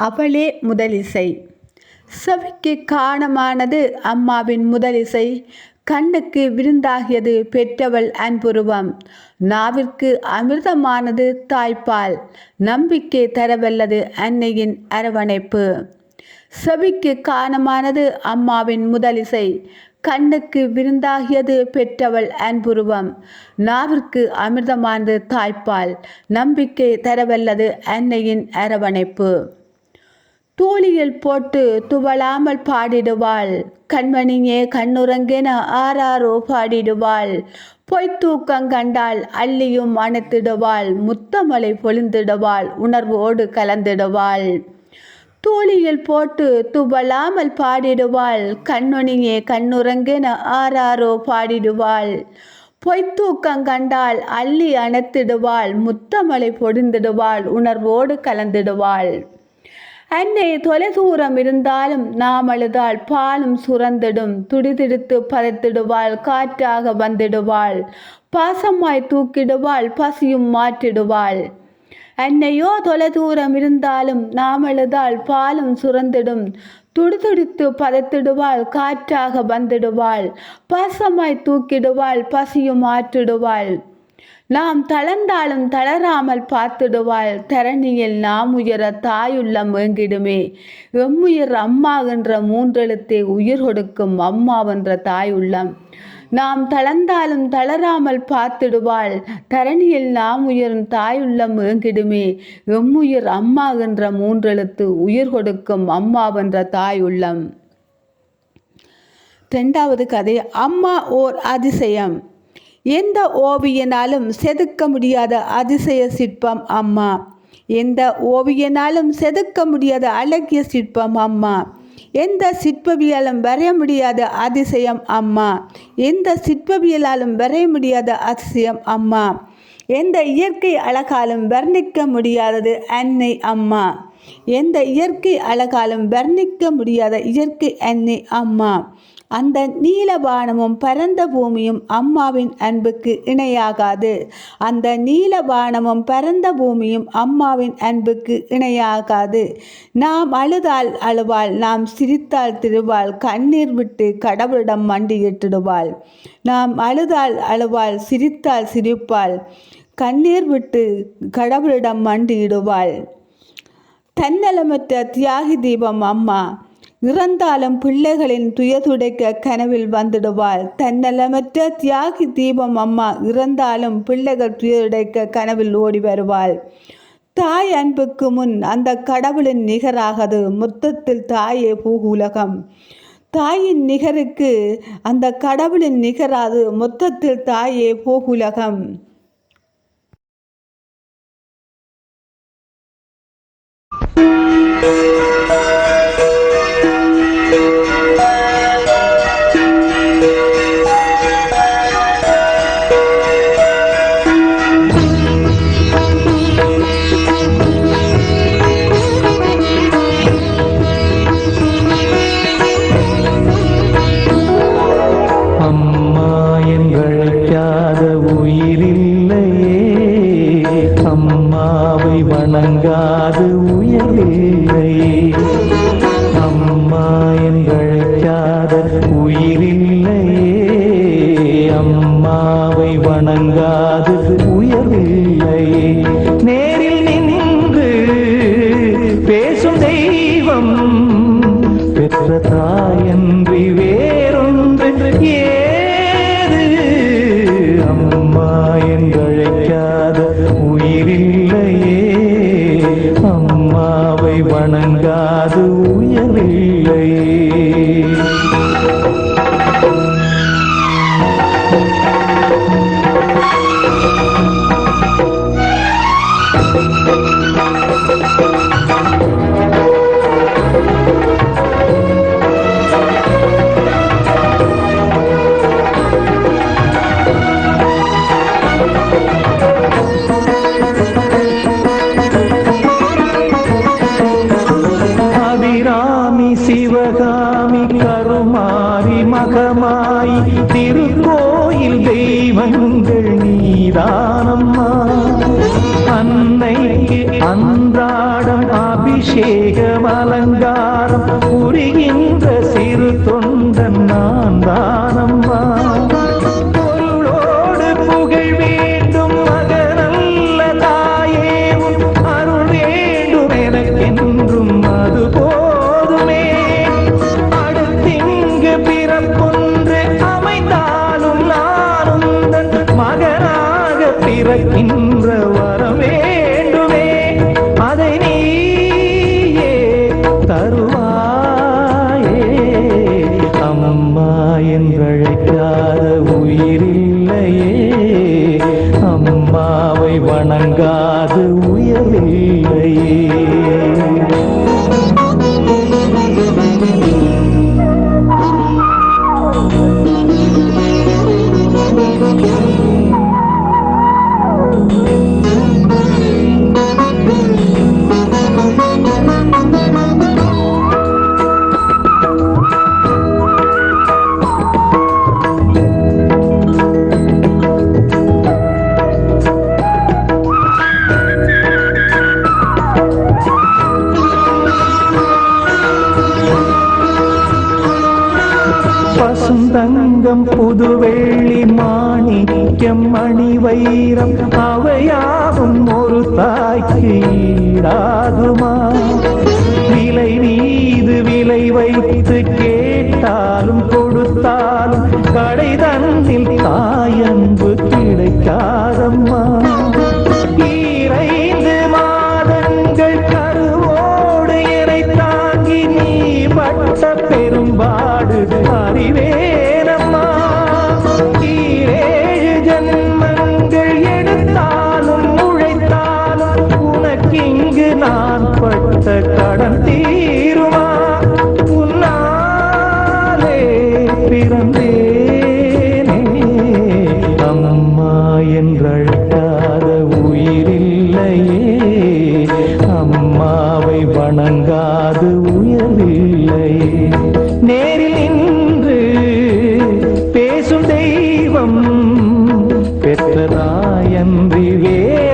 அவளே முதலிசை. செவிக்கு காணமானது அம்மாவின் முதலிசை. கண்ணுக்கு விருந்தாகியது பெற்றவள் அன்புருவம். நாவிற்கு அமிர்தமானது தாய்ப்பால். நம்பிக்கை தரவல்லது அன்னையின் அரவணைப்பு. செவிக்கு காணமானது அம்மாவின் முதலிசை. கண்ணுக்கு விருந்தாகியது பெற்றவள் அன்புருவம். நாவிற்கு அமிர்தமானது தாய்ப்பால். நம்பிக்கை தரவல்லது அன்னையின் அரவணைப்பு. தூளியில் போட்டு துவளாமல் பாடிடுவாள். கண்மணியே கண்ணுறங்கென ஆறாரோ பாடிடுவாள். பொய்த்தூக்கம் கண்டால் அள்ளியும் அணைத்திடுவாள். முத்தமலை பொழிந்திடுவாள். உணர்வோடு கலந்திடுவாள். தூளியில் போட்டு துவளாமல் பாடிடுவாள். கண்மணியே கண்ணுறங்கென ஆறாரோ பாடிடுவாள். பொய்த்தூக்கம் கண்டால் அள்ளி அணைத்திடுவாள். முத்தமலை பொடிந்திடுவாள் உணர்வோடு கலந்திடுவாள். அன்னை தொலைதூரம் இருந்தாலும் நாம் அழுதால் பாலும் சுரந்திடும். துடிதிடித்து பதைத்திடுவாள் காற்றாக வந்திடுவாள். பாசமாய் தூக்கிடுவாள் பசியும் மாற்றிடுவாள். அன்னையோ தொலைதூரம் இருந்தாலும் நாம் அழுதால் பாலும் சுரந்திடும். துடிதுடித்து பதைத்திடுவாள் காற்றாக வந்திடுவாள். பாசமாய் தூக்கிடுவாள் பசியும் ஆற்றிடுவாள் நாம் தளர்ந்தாலும் தளராமல் பார்த்துடுவாள். தரணியில் நாம் உயர தாயுள்ளம் வேங்கிடுமே எம்முயிர் அம்மா என்ற மூன்றெழுத்தை உயிர் கொடுக்கும் அம்மாவென்ற தாயுள்ளம் நாம் தளர்ந்தாலும் தளராமல் பார்த்திடுவாள். தரணியில் நாம் உயரும் தாயுள்ளம் வேங்கிடுமே எம்முயிர் அம்மா என்ற மூன்றெழுத்து உயிர் கொடுக்கும் அம்மாவென்ற தாயுள்ளம் ரெண்டாவது கதை அம்மா ஓர் அதிசயம். எந்த ஓவியனாலும் செதுக்க முடியாத அதிசய சிற்பம் அம்மா. எந்த ஓவியனாலும் செதுக்க முடியாத அழகிய சிற்பம் அம்மா. எந்த சிற்பவியலும் வரைய முடியாத அதிசயம் அம்மா. எந்த சிற்பவியலாலும் வரைய முடியாத அதிசயம் அம்மா. எந்த இயற்கை அழகாலும் வர்ணிக்க முடியாதது அன்னை அம்மா. எந்த இயற்கை அழகாலும் வர்ணிக்க முடியாத இயற்கை அன்னை அம்மா. அந்த நீலவானமும் பரந்த பூமியும் அம்மாவின் அன்புக்கு இணையாகாது. அந்த நீலவானமும் பரந்த பூமியும் அம்மாவின் அன்புக்கு இணையாகாது. நாம் அழுதால் அழுவாள் நாம் சிரித்தால் திருவாள் கண்ணீர் விட்டு கடவுளிடம் மண்டியிட்டிடுவாள். நாம் அழுதால் அழுவாள் சிரித்தால் சிரிப்பாள் கண்ணீர் விட்டு கடவுளிடம் மண்டியிடுவாள். தன்னலமற்ற தியாகி தீபம் அம்மா இறந்தாலும் பிள்ளைகளின் துயதுடைக்க கனவில் வந்துடுவாள். தன்னலமற்ற தியாகி தீபம் அம்மா இறந்தாலும் பிள்ளைகள் துயதுடைக்க கனவில் ஓடி வருவாள். தாய் அன்புக்கு முன் அந்த கடவுளின் நிகராகது மொத்தத்தில் தாயே பூகுலகம் தாயின் நிகருக்கு அந்த கடவுளின் நிகராது மொத்தத்தில் தாயே போகுலகம் you உயர்வில்லை. அன்னைக்கு அன்றாடம் அபி அபிஷேகம் அலங்காரம் புரிகின்ற சிறு தொண்டன் நான் தானம்மா. பொருளோடு புகழ் வேண்டும் மகனல்ல தாயே அருள் வேண்டும் எனக்கென்றும் அது போதுமே. அடுத்திங்கு பிறப்பொன்று அமைந்தாலும் நானும் மகனாக பிறக்கின்ற அம்மாவை வணங்காது உயரில்லையே பசுந்தங்கம் புதுவெள்ளி மாணிக்கம் மணி வைரம் அவையாவும் ஒரு தாய்க்கு ஈடாகுமா விலை மீது விலை வைத்து கேட்டாலும் கொடுத்தாலும் கடை தன்னில் தாயன்பு கிடைக்காதம்மா நான் பட்ட கடன் தீருமா? உன்னாலே பிறந்தேனே. அம்மா என்றழைக்காத உயிரில்லையே. அம்மாவை வணங்காது உயரில்லையே நேரில் நின்று பேசும் தெய்வம் பெற்றதாயன்றி வே